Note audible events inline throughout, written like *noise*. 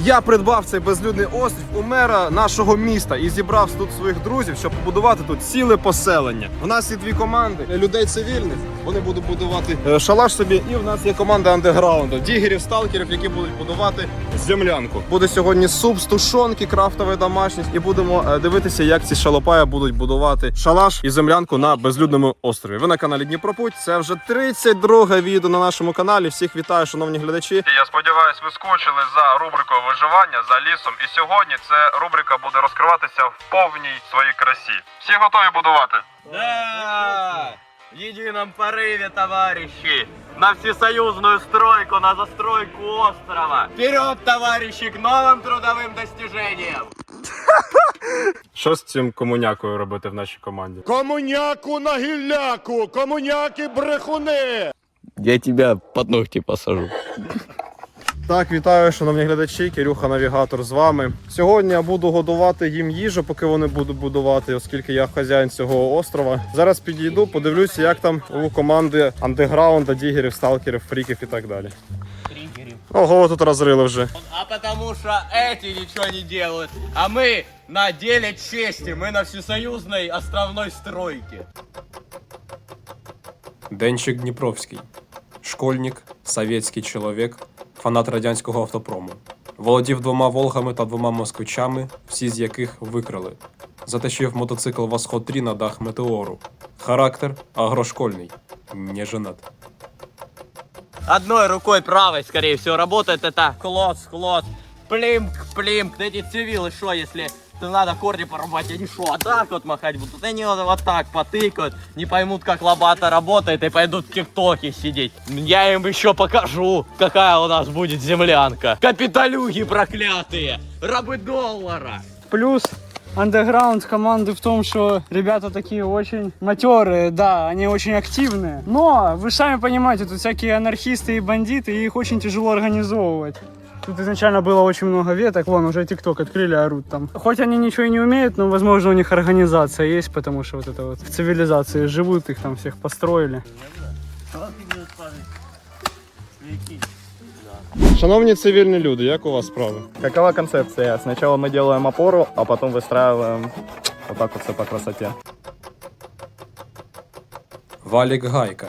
Я придбав цей безлюдний острів у мера нашого міста і зібрав тут своїх друзів, щоб побудувати тут ціле поселення. У нас є дві команди людей цивільних. Вони будуть будувати е, шалаш собі, і в нас є команда андеграунду, дігерів, сталкерів, які будуть будувати землянку. Буде сьогодні суп з тушонки, крафтовий домашність, і будемо е, дивитися, як ці шалопаї будуть будувати шалаш і землянку на безлюдному острові. Ви на каналі Дніпропуть. Це вже 32 відео на нашому каналі. Всіх вітаю, шановні глядачі. Я сподіваюся, ви скучили за рубрикою виживання за лісом. І сьогодні ця рубрика буде розкриватися в повній своїй красі. Всі готові будувати? Да! В едином порыве, товарищи! На всесоюзную стройку, на застройку острова! Вперед, товарищи, к новым трудовым достижениям! Що з цим комунякою робити в нашій команді? Комуняку на гілляку, комуняки брехуни. Я тебя под ногти посажу. Так, вітаю, шановні глядачі. Кирюха навігатор з вами. Сьогодні я буду годувати їм їжу, поки вони будуть будувати, оскільки я хазяїн цього острова. Зараз підійду, подивлюся, як там у команди андеграунда, дігерів, сталкерів, фріків і так далі. Ого, тут розрили вже. А потому что эти ничего не делают, а мы на деле чести, мы на всесоюзной островной стройке. Денчик Дніпровський. Школьник, совєтський чоловік, фанат радянського автопрому. Володів двома волгами та двома москвичами, всі з яких викрали. Затащив мотоцикл Восход 3 на дах метеору. Характер агрошкольний. Не женат. Одной рукой правой, скорее всего, работает это клоц, клоц, плимк, плимк. Эти цивилы, что если то надо корни порубать, они что, вот так вот махать будут? Они вот, вот так потыкают, не поймут, как лопата работает и пойдут в тиктоке сидеть. Я им еще покажу, какая у нас будет землянка. Капиталюги проклятые, рабы доллара. Плюс андеграунд команды в том, что ребята такие очень матерые, да, они очень активные. Но вы сами понимаете, тут всякие анархисты и бандиты, и их очень тяжело организовывать. Тут изначально было очень много веток, вон уже ТикТок открыли, орут там. Хоть они ничего и не умеют, но возможно у них организация есть, потому что вот это вот в цивилизации живут, их там всех построили. Шановні цивільні люди, як у вас справи? Какова концепция? Сначала мы делаем опору, а потом выстраиваем вот так вот все по красоте. Валік Гайка.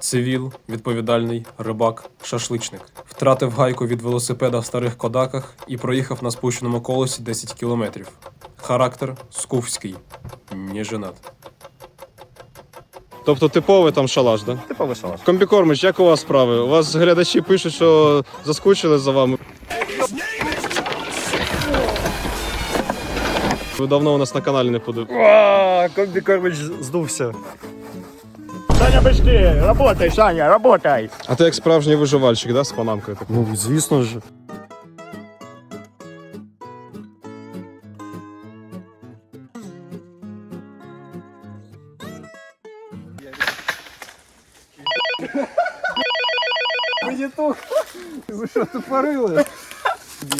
Цивіл, відповідальний, рибак, шашличник. Втратив гайку від велосипеда в старих кодаках і проїхав на спущеному колесі 10 кілометрів. Характер скуфський. Не женат. Тобто типовий там шалаш, да? Типовый шалаш. Комбікормич, як у вас справи? У вас глядачі пишуть, що заскучили за вами. Ви давно у нас на каналі не подивилися. Комбикормич сдувся. Саня, быстрее! Работай, Саня, работай! А ти як справжній виживальщик, да, з панамкою? Так? Ну, звісно ж.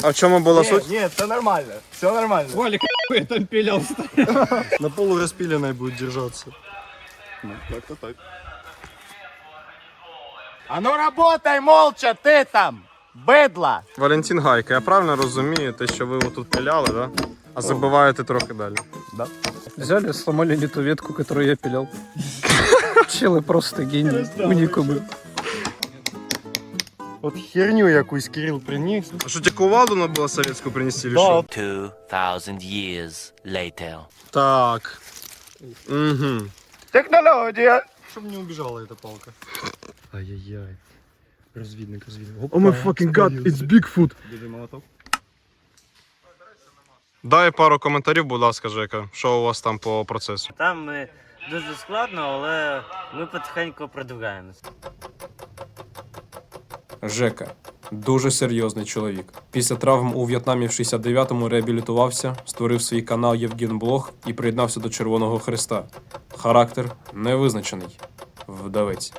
А в чому була суть? Ні, це нормально. Все нормально. На полу Розпілений буде держатися. А ну работай молча, ти там! Бидла! Валентин Гайка, я правильно розумію, те, що ви тут пиляли, да? А забиваєте трохи далі. Взяли, сломали не ту ветку, которую я пилял. Челы просто гений, уникумы. От херню якусь Кирил приніс. А що тебе кувалду було совєтську принести? или Да. що? 2,000 years later. Так. Угу. Технологія! Щоб не убежала эта палка. Ай-яй-яй. Розвідник, розвідник. О май fucking god, it's Bigfoot. Держи молоток. Дай пару коментарів, будь ласка, Жека. Що у вас там по процесу? Там е, дуже складно, але ми потихеньку продвигаємося. Жека. Дуже серйозний чоловік. Після травм у В'єтнамі в 69-му реабілітувався, створив свій канал Євген Блог і приєднався до Червоного Христа. Характер невизначений. Вдавець.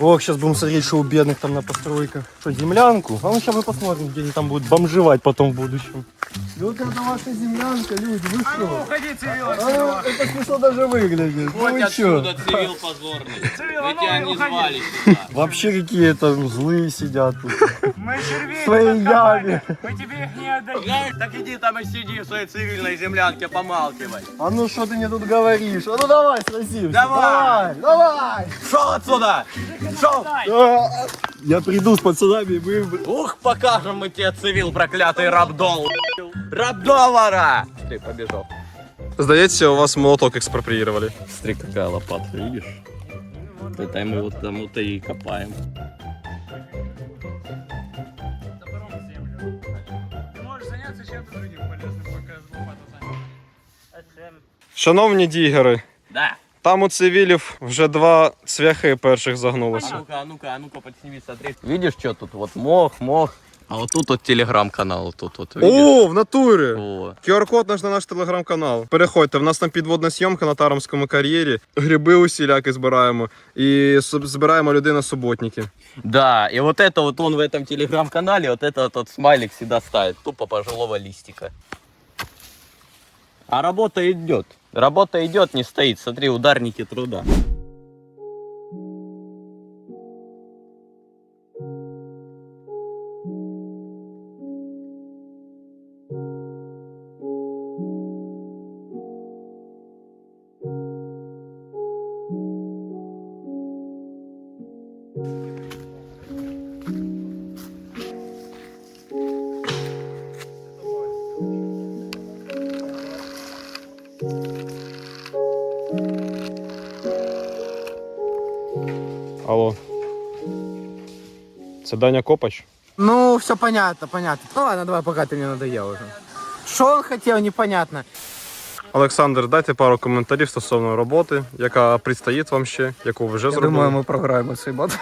Ох, сейчас будем смотреть, что у бедных там на постройках. Что, землянку? А мы сейчас мы посмотрим, где они там будут бомжевать потом в будущем. Ну это ваша землянка, люди, вы А ну, что? уходи, цивил, А, отсюда. это смешно даже выглядит. Вот ну вы чё? отсюда цивил позорный. *laughs* Цивил, Мы а ну, тебя не уходи. звали сюда. Вообще какие-то злые сидят тут. Мы червей своей яме. Мы тебе их не отдадим. Так иди там и сиди в своей цивильной землянке, помалкивай. А ну что ты мне тут говоришь? А ну давай, сразимся. Давай. Давай, давай. Шел отсюда! Шел! А, Я приду с пацанами, и мы... Ух, покажем мы тебе цивил, проклятый рабдол. Рабдоллара! Ты побежал. Здається, у вас молоток експроприировали. Смотри, какая лопата, видишь? Это мы вот там вот и копаем. Ты можешь заняться чем-то другим полезным, пока лопата занята. Шановні дігери, Да. там у цивілів вже два цвяхи перших А загнулося. ну-ка, а ну-ка, а ну-ка, подсними, смотри. Видишь, что тут? Вот мох, мох. А вот тут вот телеграм-канал, тут вот, видишь? О, в натурі! О. QR-код наш на наш телеграм-канал. Переходьте, в нас там підводна зйомка на Тарамському кар'єрі. Гриби усіляки збираємо. І с- збираємо людей на суботники. Да, и вот это вот он в этом телеграм-канале, вот это вот, вот смайлик всегда ставит, тупо пожилого листика. А работа идет. Работа идет, не стоит. Смотри, ударники труда. Алло. Це Даня Копач? Ну, все понятно, понятно. Ну ладно, давай, пока ты мне надоел уже. Что он хотел, непонятно. Олександр, дайте пару коментарів стосовно роботи, яка предстоїть вам ще, яку ви вже зробили. ми програємо цей бат.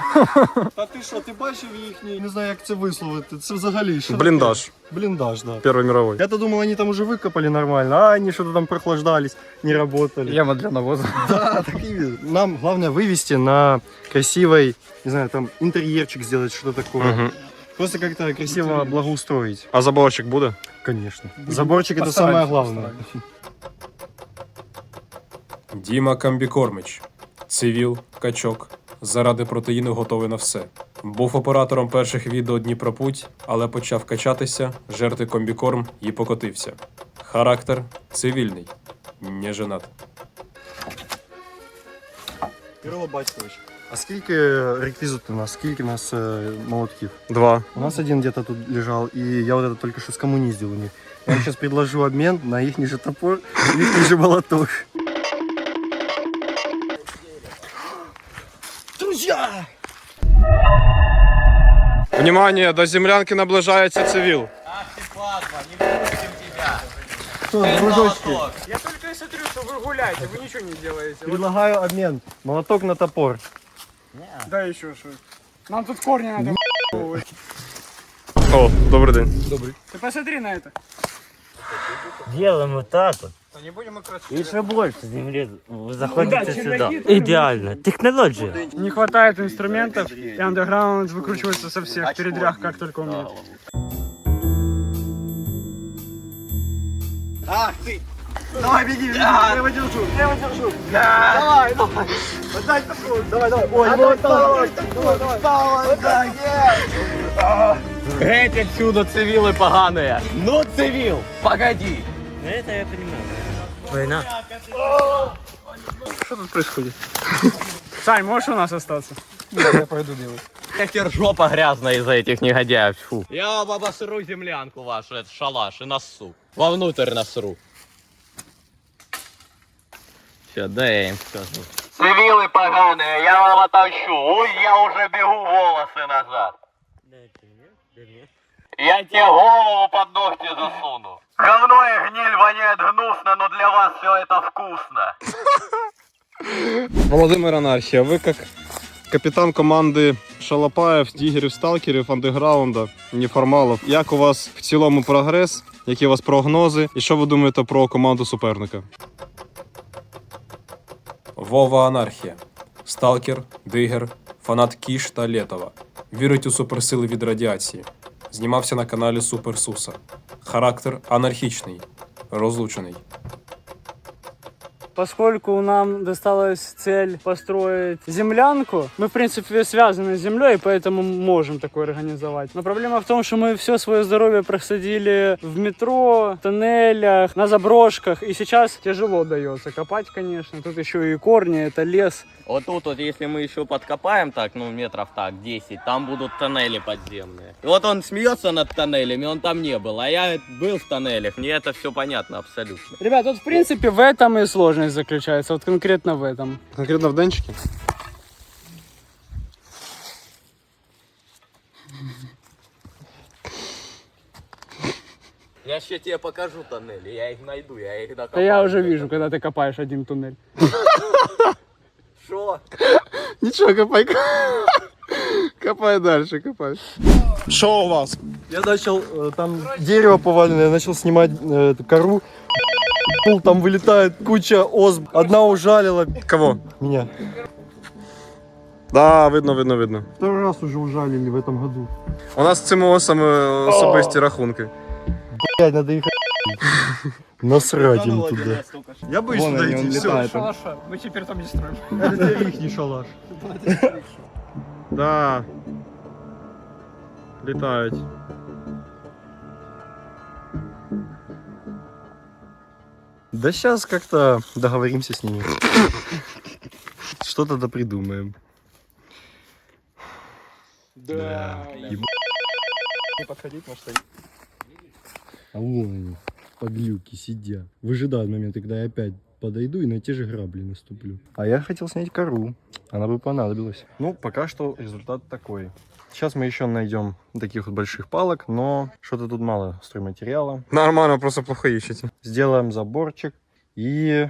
Та ти що, ти бачив їхній, не знаю як це висловити, це взагалі що Бліндаж. таке? Бліндаж, да. Первой мировой. Я-то думал, они там уже выкопали нормально, а они что-то там прохлаждались, не работали. Яма для навозу. *laughs* Да, такие. Нам главное вывести на красивой, не знаю, там интерьерчик сделать, что такое. Угу. Просто как-то красиво благоустроить. А заборчик буде? Конечно. Заборчик это самое главное. Діма Камбікормич, цивіл, качок. Заради протеїну готовий на все. Був оператором перших відео Дніпропуть, але почав качатися, жерти комбікорм і покотився. Характер цивільний, не женат. Кирило Батькович, а скільки реквізит у нас, скільки у нас е, молотків? Два. У нас один где-то тут лежал, и я вот это только что скоммуниздил у них. Я сейчас предложу обмен на их же топор, их же молоток. Внимание, до землянки наближається цивіл. Ах ты, падла, не выпустим тебя. Что, дружочки, молоток. Я только и смотрю, что вы гуляете, вы ничего не делаете. Вот предлагаю обмен. Молоток на топор. дай еще что. Нам тут корни надо О, добрий день. Ты посмотри на это. Делаем вот так вот. Не будем И еще больше земли. Вы заходите Да, сюда. Идеально. Технология. Не хватает инструментов, и андеграунд выкручивается со всех передрях, как только умеет. Ах ты! Давай, беги, беги, я его держу, я его держу. Давай, давай. Отдай топор, давай, давай. Ой, давай, давай, давай, давай, давай. Геть отсюда, цивилы поганые! Ну, цивил! Погоди! Ну это я понимаю. Война. Что тут происходит? Сань, можешь у нас остаться? Теперь жопа грязная из-за этих негодяев. Фу. Я вам обосру землянку вашу, этот шалаш, и насу. Вовнутрь насру. Все, дай я им скажу. Цивилы поганые, я вам отомщу. Ой, я уже бегу волосы назад. Я тебе голову под ногти засуну. Говно и гниль воняет гнусно, но для вас все это вкусно. *laughs* Володимир Анархія, ви як капітан команди Шалопаєв, Дігерів, Сталкерів, андеграунда, неформалів. Як у вас в цілому прогрес? Які у вас прогнози? І що ви думаєте про команду суперника? Вова Анархія. Сталкер, Дигер, фанат Кіш та Лєтова. Вірить у суперсили від радіації. Знімався на каналі Суперсуса. Характер анархічний, розлучений. Поскольку нам досталась цель построить землянку, мы, в принципе, связаны с землей, поэтому можем такое организовать. Но проблема в том, что мы все свое здоровье просадили в метро, тоннелях, на заброшках, и сейчас тяжело дается копать, конечно. Тут еще и корни, это лес. Вот тут вот, если мы еще подкопаем так, ну, метров так, 10, там будут тоннели подземные. И вот он смеется над тоннелями, он там не был, а я был в тоннелях, мне это все понятно абсолютно. Ребят, вот в принципе в этом и сложность заключается, вот конкретно в этом. Конкретно в денчике. Я еще тебе покажу тоннели, я их найду, я их Да докопаю. я уже вижу, когда ты копаешь один туннель. Шо? Нічого, копай. Копай дальше, копай. Що у вас? Я начал, э, там дерево поваленное, я начал снимать э, кору. Пул, Там вылетает куча ос. Одна ужалила Кого? меня. Да, видно, видно, видно. Второй раз уже ужалили в этом году. У нас з цими осами особисті рахунки. Блять, надо их *laughs* насрать им туда. Я боюсь Вон туда они, идти, он все. летает. Шалаша, мы теперь там не строим. Это их не шалаш. *laughs* Да. Літають. Да сейчас как-то договоримся с ними. Что-то да придумаем. Да. Не подходить, может, А вон они, подлюки, сидят. Выжидают момента, когда я опять подойду и на те же грабли наступлю. А я хотел снять кору. Она бы понадобилась. Ну, пока что результат такой. Сейчас мы еще найдем таких вот больших палок, но что-то тут мало стройматериала. Нормально, просто плохо ищете. Сделаем заборчик и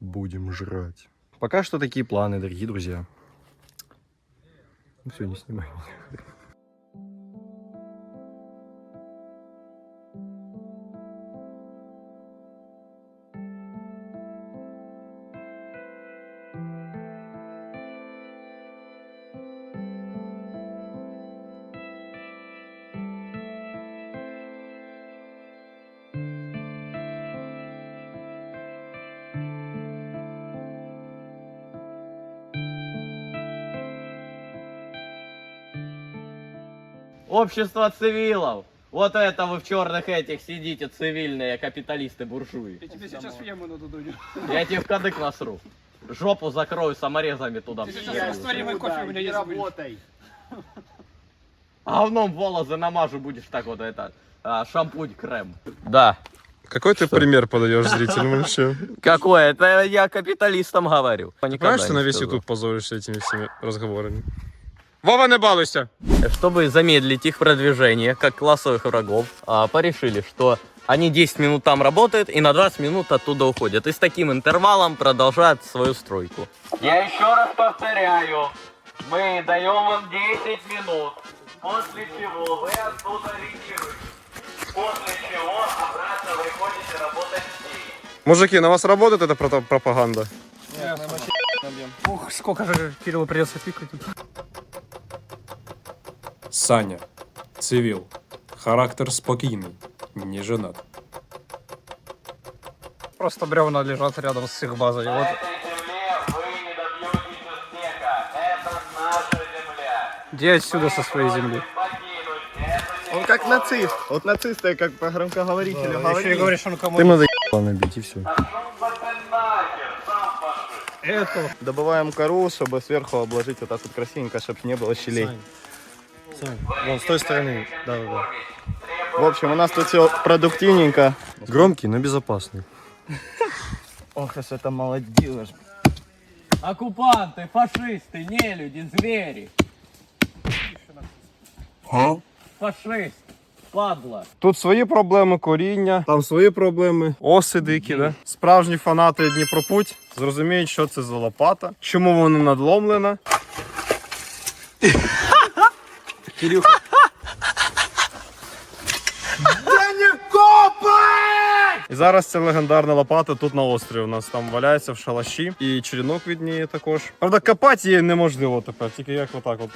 будем жрать. Пока что такие планы, дорогие друзья. Ну все, не снимай. Общество цивилов. Вот это вы в черных этих сидите, цивильные капиталисты буржуи. Я тебе сейчас фему на Дудуню. Я тебе в кадык насру. Жопу закрою саморезами туда. Растворимый кофе у меня есть. Работай. Говном волосы намажу, будешь так вот это, а, шампунь, крем. Да. Какой ты пример подаешь зрителям вообще? *laughs* Какое? Это я капиталистам говорю. Понимаешь, ты на весь YouTube позоришься этими всеми разговорами? Вова, не балуйся! Чтобы замедлить их продвижение, как классовых врагов, а, порешили, что они 10 минут там работают и на 20 минут оттуда уходят. И с таким интервалом продолжают свою стройку. Я еще раз повторяю, мы даем вам 10 минут, после чего вы оттуда ретируетесь. После чего обратно выходите работать здесь. Мужики, на вас работает эта пропаганда? Ух, сколько же Кириллу придется пикать тут. Саня. Цивил. Характер спокійний, не женат. Просто бревна лежат рядом с их базой. На Вот этой земле вы не добьетесь успеха. Это наша земля. иди отсюда со своей земли. Он как нацист. Вот нацисты, как по громкоговорителю говорили. говоришь, он кому Ты надо набить и все. Эту. Добываем кору, чтобы сверху обложить вот так вот красивенько, чтобы не было щелей. Сань, вон с той стороны. Да, да, да. В общем, у нас тут все продуктивненько. Громкий, но безопасный. *laughs* Ох, уж это молодежь. Оккупанты, фашисты, нелюди, звери. Фашист, падла. Тут свої проблеми коріння, там свої проблеми, оси дикі, да? Справжні фанати Дніпропуть зрозуміють, що це за лопата, чому вона надломлена. *laughs* І зараз ця легендарна лопата тут на острові. У нас там валяється в шалаші. І черенок від неї також. Правда, копати її неможливо тепер, тільки як отак от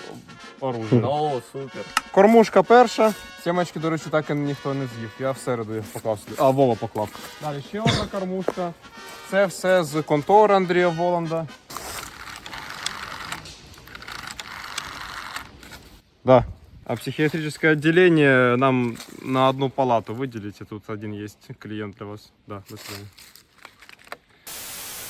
оружие. О, супер. Кормушка перша. Сімечки, до речі, так і ніхто не з'їв. Я всереду їх поклав сюди. А, Вова поклав. Далі ще одна кормушка. Це все з контори Андрія Воланда. Да. А психиатрическое отделение нам на одну палату выделите. Тут один есть клиент для вас. Да, до свидания.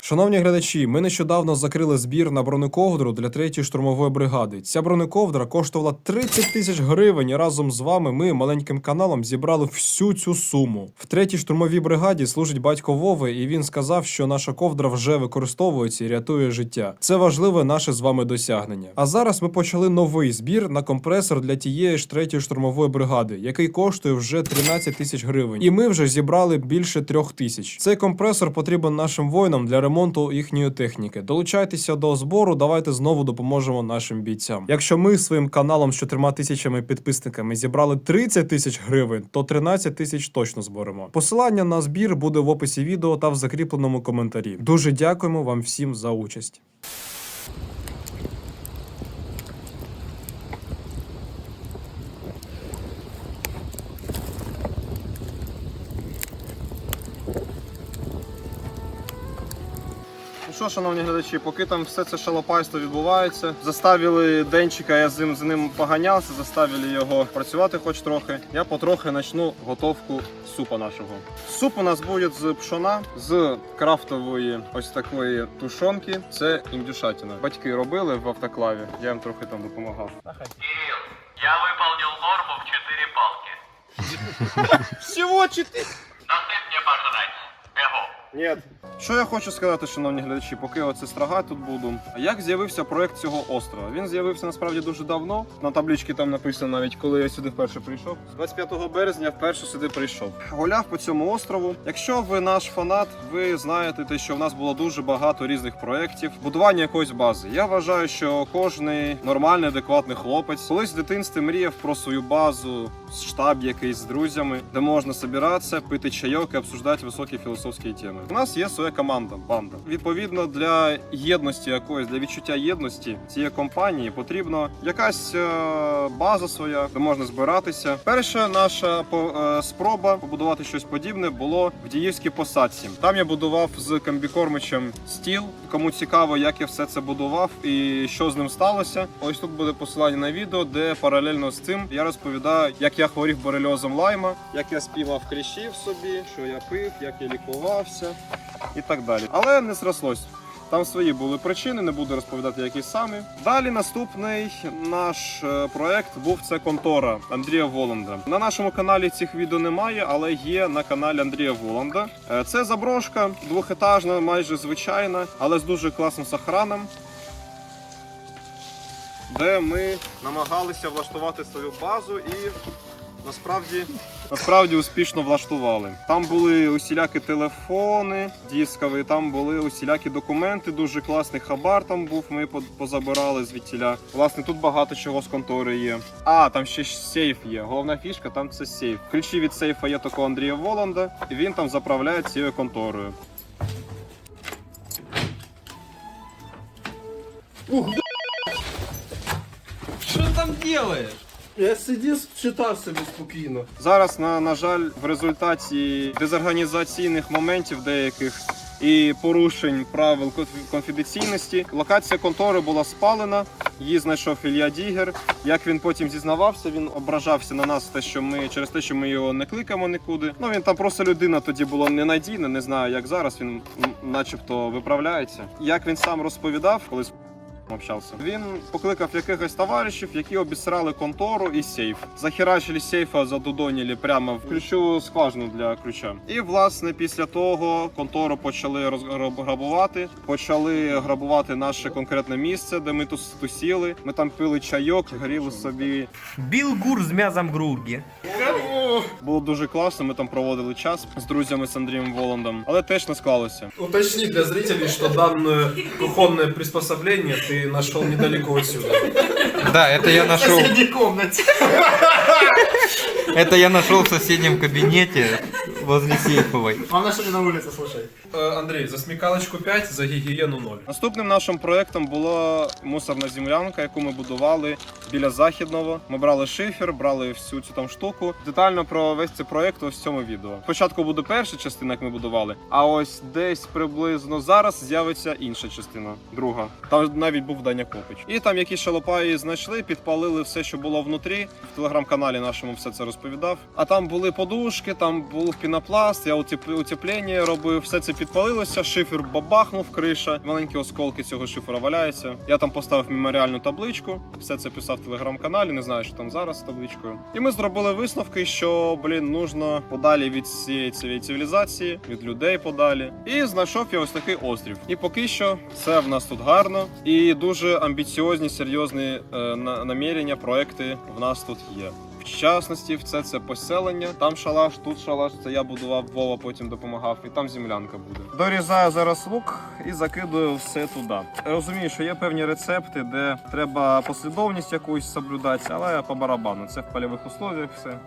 Шановні глядачі, ми нещодавно закрили збір на бронековдру для 3-ї штурмової бригади. Ця бронековдра коштувала 30 тисяч гривень. І разом з вами ми маленьким каналом зібрали всю цю суму. В 3-й штурмовій бригаді служить батько Вови, і він сказав, що наша ковдра вже використовується і рятує життя. Це важливе наше з вами досягнення. А зараз ми почали новий збір на компресор для тієї ж 3-ї штурмової бригади, який коштує вже 13 тисяч гривень. І ми вже зібрали більше трьох тисяч. Цей компресор потрібен нашим воїнам для ремонту їхньої техніки. Долучайтеся до збору, давайте знову допоможемо нашим бійцям. Якщо ми своїм каналом з 4 тисячами підписниками зібрали 30 тисяч гривень, то 13 тисяч точно зберемо. Посилання на збір буде в описі відео та в закріпленому коментарі. Дуже дякуємо вам всім за участь. Що, шановні глядачі, поки там все це шалопайство відбувається, заставили Денчика, я з ним, з ним поганявся, заставили його працювати хоч трохи. Я потрохи почну готовку супа нашого. Суп у нас буде з пшона, з крафтової ось такої тушонки. Це індюшатина. Батьки робили в автоклаві, я їм трохи там допомагав. Я выполнил норму в 4 палки. Всього чотири. Насыпь мне пожрать. Ні. Що я хочу сказати, шановні глядачі, поки оце страга тут буду. Як з'явився проект цього острова? Він з'явився насправді дуже давно. На табличці там написано навіть коли я сюди вперше прийшов. З 25 березня вперше сюди прийшов. Гуляв по цьому острову. Якщо ви наш фанат, ви знаєте те, що в нас було дуже багато різних проєктів, будування якоїсь бази. Я вважаю, що кожний нормальний, адекватний хлопець колись в дитинстві мріяв про свою базу, штаб якийсь з друзями, де можна збиратися, пити чайок і обсуждати високі філософські теми. У нас є своя команда, банда. Відповідно, для єдності якоїсь, для відчуття єдності цієї компанії потрібна якась е, база своя, де можна збиратися. Перша наша по- е, спроба побудувати щось подібне було в Діївській посадці. Там я будував з комбікормичем стіл. Кому цікаво, як я все це будував і що з ним сталося. Ось тут буде посилання на відео, де паралельно з цим я розповідаю, як я хворів борельозом лайма, як я спіймав кліщів собі, що я пив, як я лікувався і так далі. Але не зрослось. Там свої були причини, не буду розповідати, які самі. Далі наступний наш е, проект був це контора Андрія Воланда. На нашому каналі цих відео немає, але є на каналі Андрія Воланда. Е, Це заброшка двохетажна, майже звичайна, але з дуже класним сохраном. Де ми намагалися влаштувати свою базу і насправді насправді успішно влаштували. Там були усілякі телефони дискові, там були усілякі документи, дуже класний хабар там був. Ми позабирали звідтіля. Власне, тут багато чого з контори є. А, там ще сейф є. Головна фішка там це сейф. Ключі від сейфа є у Андрія Воланда, і він там заправляє цією конторою. Я сидів, читав собі спокійно. Зараз, на, на жаль, в результаті дезорганізаційних моментів деяких і порушень правил конфі- конфіденційності, локація контори була спалена. Її знайшов Ілля Дігер. Як він потім зізнавався, він ображався на нас те, що ми через те, що ми його не кликаємо нікуди. Ну він там просто людина тоді була ненадійна. Не знаю, як зараз він начебто виправляється. Як він сам розповідав, коли общався. Він покликав якихось товаришів, які обісрали контору і сейф. Захерачили сейфа, задудоніли прямо в ключову скважину для ключа. І власне після того контору почали розграбувати, почали грабувати наше конкретне місце, де ми тут тусіли. Ми там пили чайок, горіли собі. Бил гур с мясом грурги. Було дуже класно. Ми там проводили час з друзями з Андрієм Воландом, але теж не склалося. Уточни для зрителей, что данное кухонное приспособление ты нашел недалеко отсюда. Да, это я нашел. комнате. Это я нашел в соседнем кабинете возле сейфовой. Главное, что не на улице, слушай. Э, Андрей, за смекалочку 5, за гигиену 0. Наступним нашим проектом була мусорна землянка, яку ми будували біля західного. Ми брали шифер, брали всю цю там штуку. Детально про весь цей проект ось в цьому відео. Спочатку буде перша частина, як ми будували, а ось десь приблизно зараз з'явиться інша частина, друга. Там навіть був Даня Копич. І там якісь шалопаї знайшли, підпалили все, що було внутрі. В телеграм-каналі нашому все це розповідав. А там були подушки, там був пінопласт, я утеп- утеплення робив, все це підпалилося, шифер бабахнув, криша, маленькі осколки цього шифера валяються. Я там поставив меморіальну табличку, все це писав в телеграм-каналі, не знаю, що там зараз з табличкою. І ми зробили висновки, що блін, нужно подалі від цієї цієї цивілізації, від людей подалі. І знайшов я ось такий острів. І поки що все в нас тут гарно і дуже амбіціозні, серйозні е, на- намірення, проекти в нас тут є. В частності, це це поселення. Там шалаш, тут шалаш. Це я будував, Вова потім допомагав, і там землянка буде. Дорізаю зараз лук і закидую все туди. Розумію, що є певні рецепти, де треба послідовність якусь соблюдати, але по барабану. Це в польових условиях все.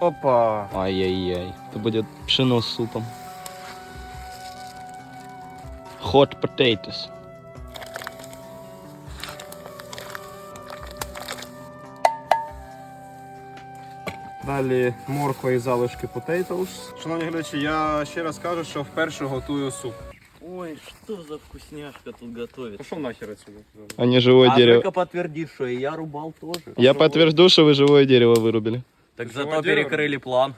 Опа. Ай-яй-яй. Это будет пшено с супом. Hot potatoes. Далі морква і залишки potatoes. Шановні глядачі, я ще раз кажу, що вперше готую суп. Ой, что за вкусняшка тут готовит? Пішов нахер отсюда. А не живое А дерево. только подтвердишь, что и я рубал тоже. Я подтвержду, что вы живое дерево вырубили. Так Живое зато дерево? перекрыли план.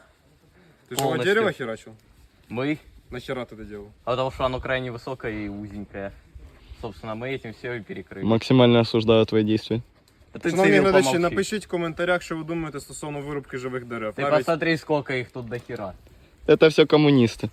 Ты живое Полностью. дерево херачил? Мы, Нахера ты это делал? а потому что оно крайне высокое и узенькое. Собственно, мы этим все и перекрыли. Максимально осуждаю твои действия. А ты, Шановні Цивил, глядачі, помолчи. напишіть в коментарях, що ви думаєте стосовно вирубки живих дерев. Ты Навіть посмотри, сколько их тут до хера. Это все коммунисты.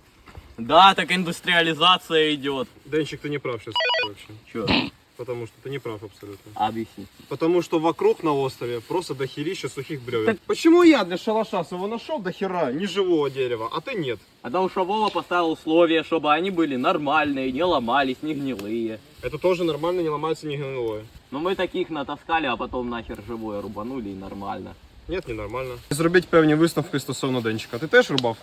Да, так индустриализация идет. Денчик, ты не прав сейчас вообще. Че? Потому что ты не прав абсолютно. Объясни. Потому что вокруг на острове просто дохерища сухих бревен. Почему я для шалаша своего нашел до хера неживого дерева, а ты нет? Потому что Вова поставил условия, чтобы они были нормальные, не ломались, не гнилые. Это тоже нормально, не ломается, не гнилое. Но мы таких натаскали, а потом нахер живое рубанули и нормально. Нет, не нормально. Зробіть певні висновки стосовно денчика. Ти теж рубав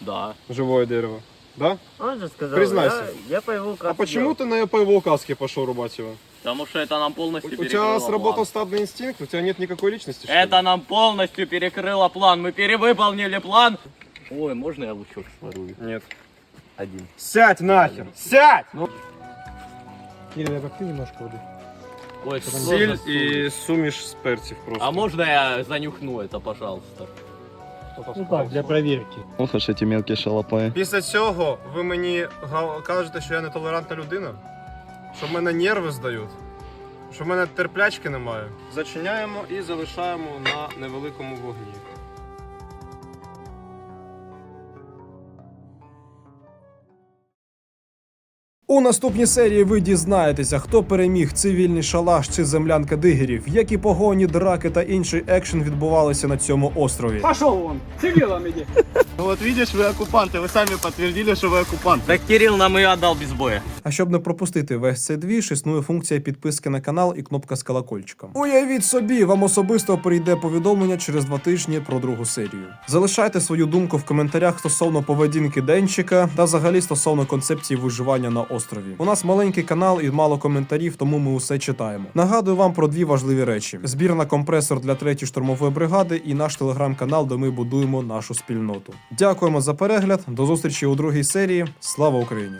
Да. живое дерево? Да? Он же сказал, Признайся. я, я по его А почему ты на пойволкаске пошел рубать его? Потому что это нам полностью У перекрыло тебя сработал план. стадный инстинкт, у тебя нет никакой личности. что ли? Это нам полностью перекрыло план. Мы перевыполнили план. Ой, можно я лучок сворую? Нет. Один. Сядь нахер! Сядь! Ой, что Сіль сложно с- і суміш з перців просто. А можно я занюхну это, пожалуйста? Ну так, для перевірки. Ох уж эти мелкие шалопаї. Після цього ви мені га- кажете, що я нетолерантна людина? Що в мене нерви здають? Що в мене терплячки немає? Зачиняємо і залишаємо на невеликому вогні. У наступній серії ви дізнаєтеся, хто переміг цивільний шалаш чи землянка дигерів, які погоні, драки та інший екшен відбувалися на цьому острові. Пошел вон, цивилом иди. Ну вот видишь, вы оккупанты, вы сами подтвердили, что вы оккупанты. Так Кирилл нам ее отдал без боя. А щоб не пропустити весь цей двіж, існує функція підписки на канал і кнопка з колокольчиком. Уявіть собі, вам особисто прийде повідомлення через два тижні про другу серію. Залишайте свою думку в коментарях стосовно поведінки Денчика та взагалі стосовно концепції виживання на острові. У нас маленький канал і мало коментарів, тому ми усе читаємо. Нагадую вам про дві важливі речі: збір на компресор для третьої штурмової бригади і наш телеграм-канал, де ми будуємо нашу спільноту. Дякуємо за перегляд. До зустрічі у другій серії. Слава Україні!